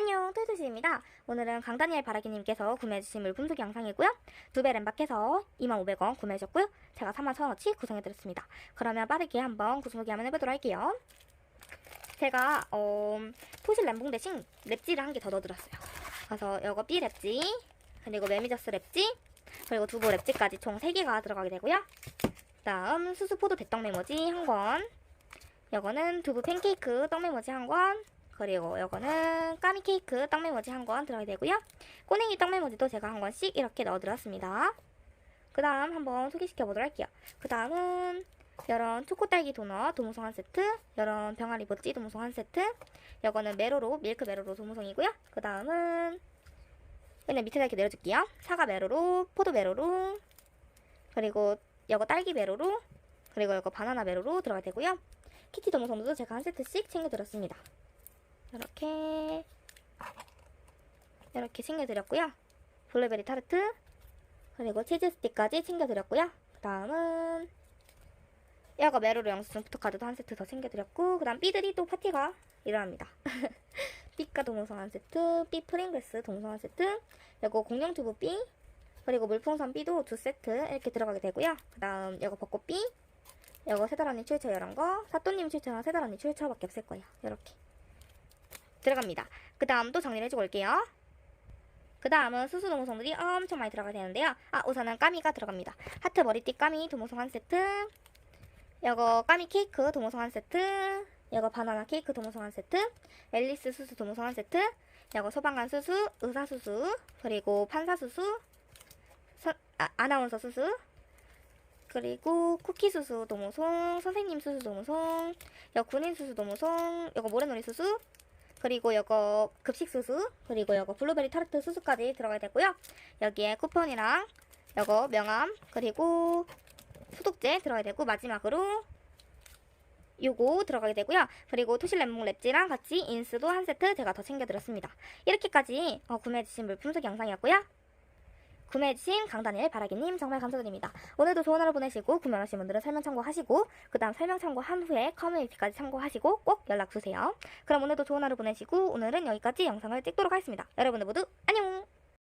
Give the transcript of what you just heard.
안녕 뚜뚜시입니다. 오늘은 강다니엘 바라기님께서 구매해주신 물품 소개 영상이고요. 두 배 램박해서 25,500원 구매하셨고요. 제가 31,000원어치 구성해드렸습니다. 그러면 빠르게 한번 구성 소개 한번 해보도록 할게요. 제가 어, 토실 램봉 대신 랩지를 한 개 더 넣어드렸어요. 그래서 이거 B 랩지, 그리고 매미저스 랩지, 그리고 두부 랩지까지 총 3개가 들어가게 되고요. 다음 수수포도 대떡 메모지 한 권, 이거는 두부 팬케이크 떡 메모지 한 권, 그리고 이거는 까미 케이크 떡 메모지 한 권 들어가게 되고요. 꼬냉이 떡 메모지도 제가 한 권씩 이렇게 넣어드렸습니다. 그 다음 한번 소개시켜 보도록 할게요. 그 다음은 이런 초코딸기 도넛 도무송 한 세트, 이런 병아리 모찌 도무송 한 세트, 이거는 메로로 밀크 메로로 도무송이고요. 그 다음은 그냥 밑에다 이렇게 내려줄게요. 사과 메로로, 포도 메로로, 그리고 이거 딸기 메로로, 그리고 이거 바나나 메로로 들어가 되고요. 키티 도무송도 제가 한 세트씩 챙겨드렸습니다. 이렇게 이렇게 챙겨드렸고요. 블루베리 타르트 그리고 치즈 스틱까지 챙겨드렸고요. 그 다음은 이거 메로로 영수증 포토카드도 한 세트 더 챙겨드렸고 그 다음 삐들이 또 파티가 일어납니다. 삐까 동영상 한 세트, 삐 프링글스 동영상 한 세트, 이거 공룡 튜브 삐, 그리고 물풍선 삐도 두 세트 이렇게 들어가게 되고요. 그 다음 이거 벚꽃 삐, 이거 세달 언니 출처 이런 거, 사또님 출처랑 세달 언니 출처밖에 없을 거예요. 이렇게 들어갑니다. 그 다음 또 정리를 해주고 올게요. 그 다음은 수수 도무송들이 엄청 많이 들어가야 되는데요. 아 우선은 까미가 들어갑니다. 하트 머리띠 까미 도무송 한 세트, 이거 까미 케이크 도무송 한 세트, 이거 바나나 케이크 도무송 한 세트, 앨리스 수수 도무송 한 세트, 이거 소방관 수수, 의사 수수, 그리고 판사 수수, 선- 아, 아나운서 수수, 그리고 쿠키 수수 도무송, 선생님 수수 도무송, 이거 군인 수수 도무송, 이거 모래놀이 수수, 그리고 이거 급식 수수, 그리고 이거 블루베리 타르트 수수까지 들어가야 되고요. 여기에 쿠폰이랑 이거 명함, 그리고 소독제 들어가야 되고 마지막으로 요거 들어가게 되고요. 그리고 토실 랩몽 랩지랑 같이 인스도 한 세트 제가 더 챙겨드렸습니다. 이렇게까지 어, 구매해주신 물품 소개 영상이었고요. 구매해주신 강다니엘 바라기님 정말 감사드립니다. 오늘도 좋은 하루 보내시고 구매하신 분들은 설명 참고하시고 그 다음 설명 참고한 후에 커뮤니티까지 참고하시고 꼭 연락주세요. 그럼 오늘도 좋은 하루 보내시고 오늘은 여기까지 영상을 찍도록 하겠습니다. 여러분들 모두 안녕!